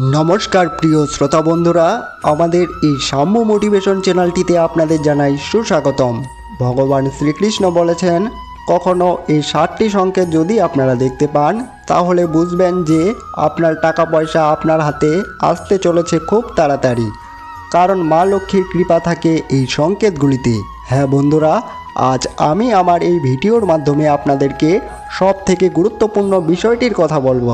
নমস্কার প্রিয় শ্রোতা বন্ধুরা, আমাদের এই সাম্য মোটিভেশন চ্যানেলটিতে আপনাদের জানাই সুস্বাগতম। ভগবান শ্রীকৃষ্ণ বলেছেন, কখনো এই সাতটি সংকেত যদি আপনারা দেখতে পান, তাহলে বুঝবেন যে আপনার টাকা পয়সা আপনার হাতে আসতে চলেছে খুব তাড়াতাড়ি। কারণ মা লক্ষ্মীর কৃপা থাকে এই সংকেতগুলিতে। হ্যাঁ বন্ধুরা, আজ আমি আমার এই ভিডিওর মাধ্যমে আপনাদেরকে সব থেকে গুরুত্বপূর্ণ বিষয়টির কথা বলব।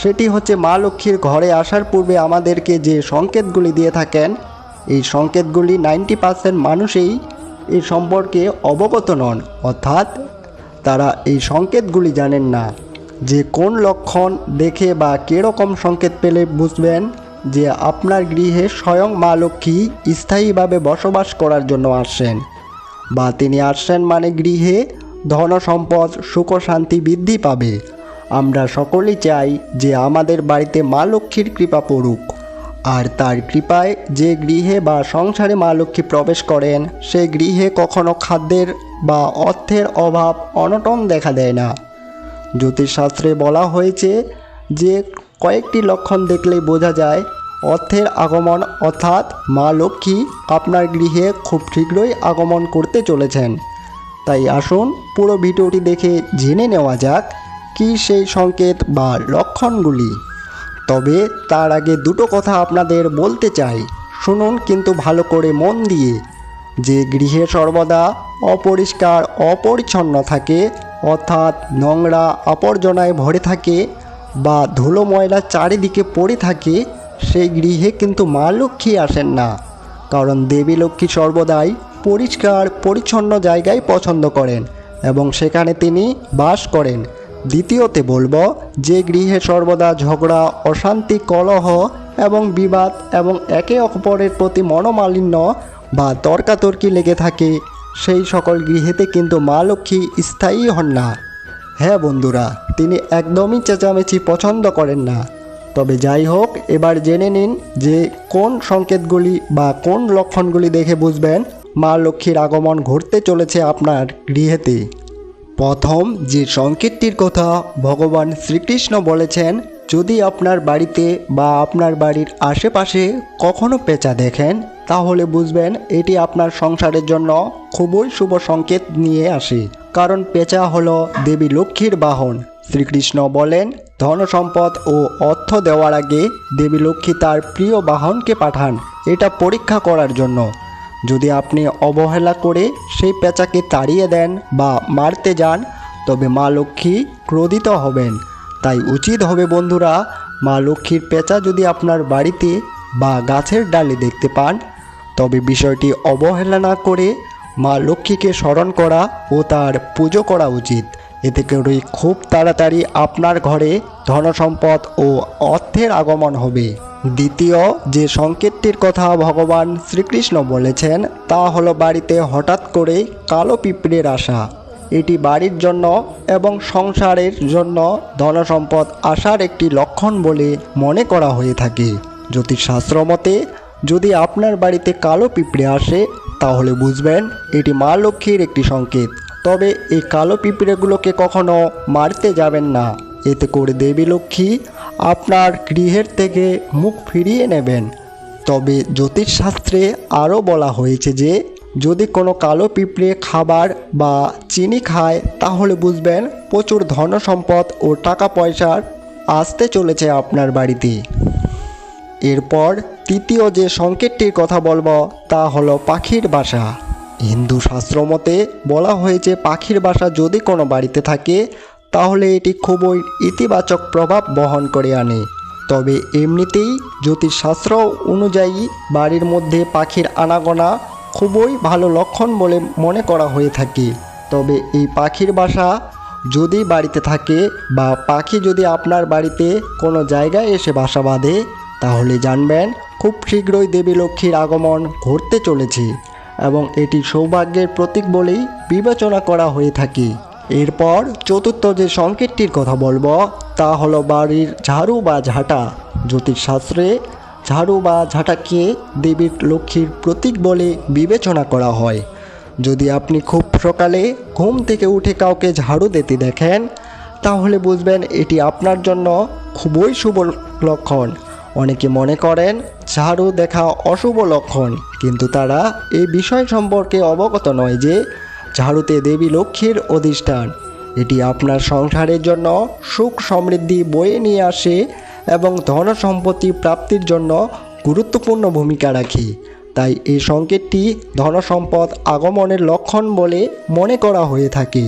সেটি হচ্ছে মা লক্ষ্মীর ঘরে আসার পূর্বে আমাদেরকে যে সংকেতগুলি দিয়ে থাকেন, এই সংকেতগুলি নাইনটি পার্সেন্ট মানুষই এই সম্পর্কে অবগত নন। অর্থাৎ তারা এই সংকেতগুলি জানেন না যে কোন লক্ষণ দেখে বা কীরকম সংকেত পেলে বুঝবেন যে আপনার গৃহে স্বয়ং মা লক্ষ্মী স্থায়ীভাবে বসবাস করার জন্য আসছেন বা তিনি আসছেন মানে গৃহে ধন সম্পদ সুখ, শান্তি বৃদ্ধি পাবে। আমরা সকলেই চাই যে আমাদের বাড়িতে মা লক্ষ্মীর কৃপা পড়ুক। আর তার কৃপায় যে গৃহে বা সংসারে মা লক্ষ্মী প্রবেশ করেন, সে গৃহে কখনো খাদ্যের বা অর্থের অভাব অনটন দেখা দেয় না। জ্যোতিষশাস্ত্রে বলা হয়েছে যে কয়েকটি লক্ষণ দেখলেই বোঝা যায়, অর্থের আগমন অর্থাৎ মা লক্ষ্মী আপনার গৃহে খুব শীঘ্রই আগমন করতে চলেছেন। তাই আসুন পুরো ভিডিওটি দেখে জেনে নেওয়া যাক কি সেই সংকেত বা লক্ষণগুলি? তবে তার আগে দুটো কথা আপনাদের বলতে চাই। শুনুন কিন্তু ভালো করে মন দিয়ে। যে গৃহে সর্বদা অপরিষ্কার, অপরিচ্ছন্ন থাকে, অর্থাৎ নোংরা আবর্জনায় ভরে থাকে বা ধুলো ময়লা চারিদিকে পড়ে থাকে, সেই গৃহে কিন্তু মা লক্ষ্মী আসেন না। কারণ দেবী লক্ষ্মী সর্বদাই পরিষ্কার, পরিচ্ছন্ন জায়গায় পছন্দ করেন এবং সেখানে তিনি বাস করেন। দ্বিতীয়তে বলব যে গৃহে সর্বদা ঝগড়া, অশান্তি, কলহ এবং বিবাদ এবং একে অপরের প্রতি মনোমালিন্য বা তর্কাতর্কি লেগে থাকে। সেই সকল গৃহেতে কিন্তু মা লক্ষ্মী স্থায়ী হন না। হ্যাঁ বন্ধুরা, তিনি একদমই চেঁচামেচি পছন্দ করেন না। তবে যাই হোক, এবার জেনে নিন যে কোন সংকেতগুলি বা কোন লক্ষণগুলি দেখে বুঝবেন মা লক্ষ্মীর আগমন ঘটতে চলেছে আপনার গৃহেতে। প্রথম যে সংকেতটির কথা ভগবান শ্রীকৃষ্ণ বলেছেন, যদি আপনার বাড়িতে বা আপনার বাড়ির আশেপাশে কখনো পেঁচা দেখেন, তাহলে বুঝবেন এটি আপনার সংসারের জন্য খুবই শুভ সংকেত নিয়ে আসে। কারণ পেঁচা হলো দেবী লক্ষ্মীর বাহন। শ্রীকৃষ্ণ বলেন ধন সম্পদ ও অর্থ দেওয়ার আগে দেবী লক্ষ্মী তার প্রিয় বাহনকে পাঠান। এটা পরীক্ষা করার জন্য। যদি আপনি অবহেলা করে সেই পেঁচাকে তাড়িয়ে দেন বা মারতে যান, তবে মা লক্ষ্মী ক্রোধিত হবেন। তাই উচিত হবে বন্ধুরা, মা লক্ষ্মীর পেঁচা যদি আপনার বাড়িতে বা গাছের ডালে দেখতে পান, তবে বিষয়টি অবহেলা না করে মা লক্ষ্মীকে স্মরণ করা ও তার পুজো করা উচিত। এতে করে খুব তাড়াতাড়ি আপনার ঘরে ধনসম্পদ ও অর্থের আগমন হবে। দ্বিতীয় যে সংকেতটির কথা ভগবান শ্রীকৃষ্ণ বলেছেন, তা হলো বাড়িতে হঠাৎ করে কালো পিঁপড়ের আসা এটি বাড়ির জন্য এবং সংসারের জন্য ধনসম্পদ আসার একটি লক্ষণ বলে মনে করা হয়ে থাকে। জ্যোতিষশাস্ত্র মতে, যদি আপনার বাড়িতে কালো পিঁপড়ে আসে, তাহলে বুঝবেন এটি মা লক্ষ্মীর একটি সংকেত। তবে এই কালো পিঁপড়েগুলোকে কখনো মারতে যাবেন না। এতে করে দেবী লক্ষ্মী আপনার গৃহের থেকে মুখ ফিরিয়ে নেবেন। তবে জ্যোতিষশাস্ত্রে আরও বলা হয়েছে যে, যদি কোনো কালো পিঁপড়ে খাবার বা চিনি খায়, তাহলে বুঝবেন প্রচুর ধন সম্পদ ও টাকা পয়সার আসতে চলেছে আপনার বাড়িতে। এরপর তৃতীয় যে সংকেতটির কথা বলব, তা হলো পাখির বাসা। হিন্দু শাস্ত্র মতে বলা হয়েছে, পাখির বাসা যদি কোনো বাড়িতে থাকে তাহলে এটি খুবই ইতিবাচক প্রভাব বহন করে আনে। তবে এমনিতেই জ্যোতিষশাস্ত্র অনুযায়ী বাড়ির মধ্যে পাখির আনাগোনা খুবই ভালো লক্ষণ বলে মনে করা হয়ে থাকে। তবে এই পাখির বাসা যদি বাড়িতে থাকে বা পাখি যদি আপনার বাড়িতে কোনো জায়গায় এসে বাসা বাঁধে, তাহলে জানবেন খুব শীঘ্রই দেবী লক্ষ্মীর আগমন ঘটতে চলেছে এবং এটি সৌভাগ্যের প্রতীক বলেই বিবেচনা করা হয়ে থাকে। এরপর চতুর্থ যে সংকেতটির কথা বলব, তা হলো বাড়ির ঝাড়ু বা ঝাঁটা। জ্যোতিষশাস্ত্রে ঝাড়ু বা ঝাঁটাকে দেবীর লক্ষ্মীর প্রতীক বলে বিবেচনা করা হয়। যদি আপনি খুব সকালে ঘুম থেকে উঠে কাউকে ঝাড়ু দিতে দেখেন, তাহলে বুঝবেন এটি আপনার জন্য খুবই শুভ লক্ষণ। অনেকে মনে করেন ঝাড়ু দেখা অশুভ লক্ষণ, কিন্তু তারা এই বিষয় সম্পর্কে অবগত নয় যে ঝাড়ুতে দেবী লক্ষ্মীর অধিষ্ঠান। এটি আপনার সংসারের জন্য সুখ সমৃদ্ধি বয়ে নিয়ে আসে এবং ধন সম্পত্তি প্রাপ্তির জন্য গুরুত্বপূর্ণ ভূমিকা রাখে। তাই এই সংকেতটি ধন সম্পদ আগমনের লক্ষণ বলে মনে করা হয়ে থাকে।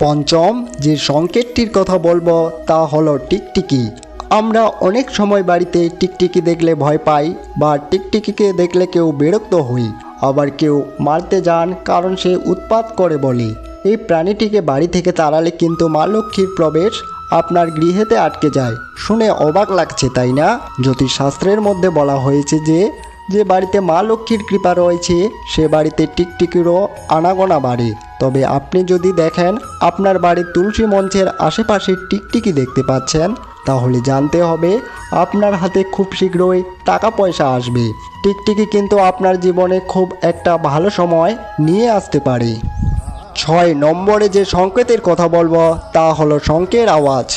পঞ্চম যে সংকেতটির কথা বলব তা হলো টিকটিকি। আমরা অনেক সময় বাড়িতে টিকটিকি দেখলে ভয় পাই বা টিকটিকিকে দেখলে কেউ বিরক্ত হই। আবার কেউ মারতে যান কারণ সে উৎপাত করে বলে। এই প্রাণীটিকে বাড়ি থেকে তাড়ালে কিন্তু মা লক্ষ্মীর প্রবেশ আপনার গৃহেতে আটকে যায়। শুনে অবাক লাগছে, তাই না? জ্যোতিষশাস্ত্রের মধ্যে বলা হয়েছে যে যে বাড়িতে মা লক্ষ্মীর কৃপা রয়েছে, সে বাড়িতে টিকটিকিরও আনাগোনা বাড়ে। তবে আপনি যদি দেখেন, আপনার বাড়ির তুলসী মঞ্চের আশেপাশে টিকটিকি দেখতে পাচ্ছেন তাহলে জানতে হবে আপনার হাতে খুব শীঘ্রই টাকা পয়সা আসবে। টিকটিকি কিন্তু আপনার জীবনে খুব একটা ভালো সময় নিয়ে আসতে পারে। ছয় নম্বরে যে সংকেতের কথা বলব, তা হলো শঙ্কের আওয়াজ।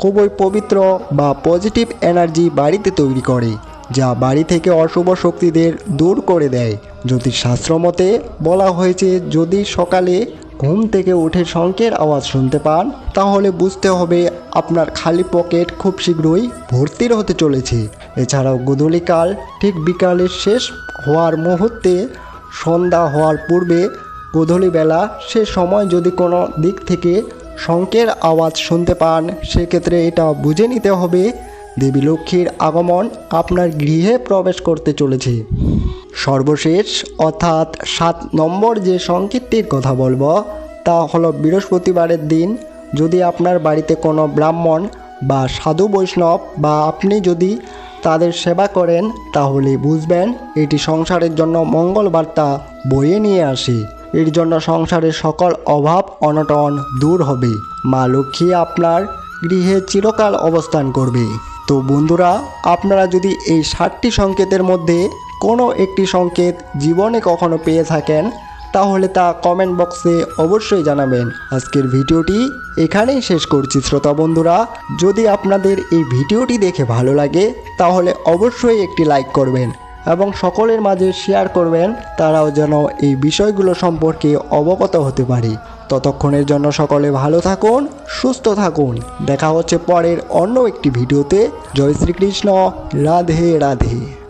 খুবই পবিত্র বা পজিটিভ এনার্জি বাড়িতে তৈরি করে, যা বাড়ি থেকে অশুভ শক্তিদের দূর করে দেয়। জ্যোতিষশাস্ত্র মতে বলা হয়েছে, যদি সকালে ঘুম থেকে উঠে শঙ্কের আওয়াজ শুনতে পান, তাহলে বুঝতে হবে আপনার খালি পকেট খুব শীঘ্রই ভর্তির হতে চলেছে। এছাড়াও গোধূলিকাল, ঠিক বিকালের শেষ হওয়ার মুহূর্তে, সন্ধ্যা হওয়ার পূর্বে বেলা সে সময় যদি কোনো দিক থেকে শঙ্কের আওয়াজ শুনতে পান, সেক্ষেত্রে এটা বুঝে নিতে হবে দেবী লক্ষ্মীর আগমন আপনার গৃহে প্রবেশ করতে চলেছে। সর্বশেষ, অর্থাৎ সাত নম্বর যে সংকেতটির কথা বলব, তা হলো বৃহস্পতিবারের দিন, যদি আপনার বাড়িতে কোনো ব্রাহ্মণ বা সাধু বৈষ্ণব বা আপনি যদি তাদের সেবা করেন, তাহলে বুঝবেন এটি সংসারের জন্য মঙ্গল বার্তা বয়ে নিয়ে আসে। এর জন্য সংসারের সকল অভাব, অনটন দূর হবে। মা লক্ষ্মী আপনার গৃহে চিরকাল অবস্থান করবে। তো বন্ধুরা, আপনারা যদি এই ষাটটি সংকেতের মধ্যে কোনো একটি সংকেত জীবনে কখনো পেয়ে থাকেন, তাহলে তা কমেন্ট বক্সে অবশ্যই জানাবেন। আজকের ভিডিওটি এখানেই শেষ করছি শ্রোতা বন্ধুরা। যদি আপনাদের এই ভিডিওটি দেখে ভালো লাগে, তাহলে অবশ্যই একটি লাইক করবেন এবং সকলের মাঝে শেয়ার করবেন, তারাও যেন এই বিষয়গুলো সম্পর্কে অবগত হতে পারে। ততক্ষণের জন্য সকলে ভালো থাকুন, সুস্থ থাকুন। দেখা হচ্ছে পরের অন্য একটি ভিডিওতে। জয় শ্রীকৃষ্ণ। রাধে রাধে।